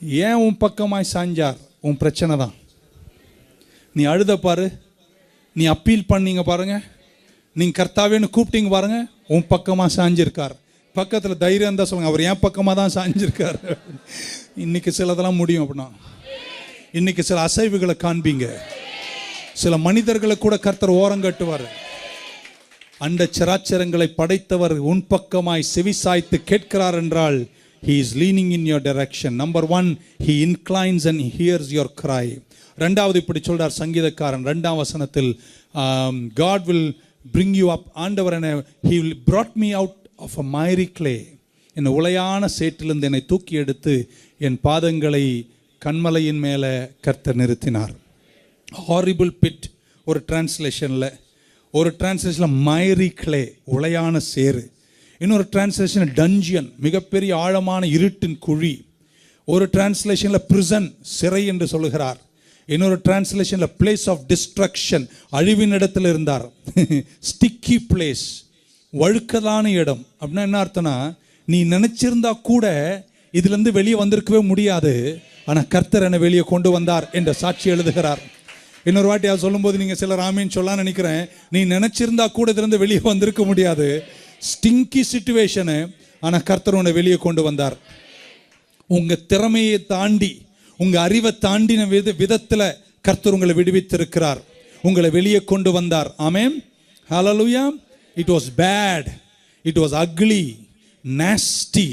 ஏன் உன் பக்கமாய் சாஞ்சார்? உன் பிரச்சனை தான். நீ அழுத பாரு. நீ அப்பீல் பண்ணீங்க பாருங்க. நீங்க கர்த்தாவேன்னு கூப்பிட்டீங்க பாருங்க. உன் பக்கமாக சாஞ்சிருக்கார். பக்கத்தில் தைரியம் தான் சொல்லுங்க. அவர் என் பக்கமாக தான் சாஞ்சிருக்கார். இன்னைக்கு சிலதெல்லாம் முடியும் அப்படின்னா. இன்னைக்கு சில அசைவுகளை காண்பீங்க. சில மனிதர்களை கூட கர்த்தர் ஓரங்கட்டுவார் அண்ட சராச்சரங்களை படைத்தவர் உன் பக்கமாய் செவிசாய்த்து கேட்கிறார் என்றால் he is leaning in your direction. Number one he inclines and hears hears cry ரெண்டாவது இப்படி சொல்கிறார் சங்கீதக்காரன். ரெண்டாம் வசனத்தில் God will bring you up ஆண்டவர் என he will brought me out of a miry clay என்னை உலையான சேற்றிலிருந்து என்னை தூக்கி எடுத்து என் பாதங்களை கண்மலையின் மேலே கர்த்தர் நிறுத்தினார். ஹாரிபிள் பிட் ஒரு டிரான்ஸ்லேஷனில் ஒரு டிரான்ஸ்லேஷனில் மைரி கிளே உலையான சேரு இன்னொரு டிரான்ஸ்லேஷன் டஞ்சியன் மிகப்பெரிய ஆழமான இருட்டின் குழி. ஒரு டிரான்ஸ்லேஷனில் பிரிசன் சிறை என்று சொல்லுகிறார். இன்னொரு டிரான்ஸ்லேஷனில் பிளேஸ் ஆஃப் டிஸ்ட்ரக்ஷன் அழிவின் இடத்துல இருந்தார். ஸ்டிக்கி பிளேஸ் வழுக்கதான இடம். அப்படின்னா என்ன அர்த்தம்னா நீ நினச்சிருந்தா கூட இதுலேருந்து வெளியே வந்திருக்கவே முடியாது. ஆனால் கர்த்தர் என்னை வெளியே கொண்டு வந்தார் என்ற சாட்சி எழுதுகிறார். இன்னொரு வாட்டி அதை சொல்லும்போது நீங்கள் சிலர் ஆமின்னு சொல்லலாம் நினைக்கிறேன். நீ நினச்சிருந்தா கூட இதுலேருந்து வெளியே வந்திருக்க முடியாது. ஸ்டிங்கி சுச்சுவேஷனு ஆனால் கர்த்தர் உன்னை வெளியே கொண்டு வந்தார். உங்கள் திறமையை தாண்டி உங்கள் அறிவை தாண்டின வித விதத்தில் கர்த்தர் உங்களை விடுவித்திருக்கிறார். உங்களை வெளியே கொண்டு வந்தார். ஆமேன் ஹலலுயா it was bad it was ugly nasty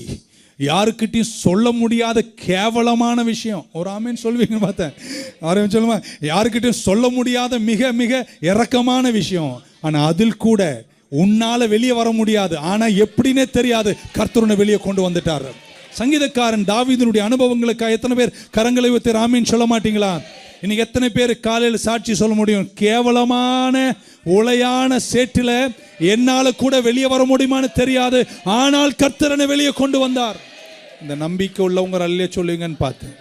யாருக்கிட்டையும் சொல்ல முடியாத கேவலமான விஷயம். ஒரு ஆமேன் சொல்வீங்க பார்த்தேன். யாரும் சொல்லுமா? யாருக்கிட்டையும் சொல்ல முடியாத மிக மிக இறக்கமான விஷயம். ஆனால் அதில் கூட உன்னால வெளியே வர முடியாது. ஆனா எப்படின்னே தெரியாது. கர்த்தருனை வெளியே கொண்டு வந்துட்டார். சங்கீதக்காரன் தாவீதினுடைய அனுபவங்களுக்காக எத்தனை பேர் கரங்களை வைத்து ராமின்னு சொல்ல மாட்டீங்களா? இன்னைக்கு எத்தனை பேர் காலையில் சாட்சி சொல்ல முடியும்? கேவலமான உளையான சேற்றில என்னால் கூட வெளியே வர முடியுமான்னு தெரியாது. ஆனால் கர்த்தரனை வெளியே கொண்டு வந்தார். இந்த நம்பிக்கை உள்ளவங்க அல்லே சொல்லுங்கன்னு பார்த்தேன்.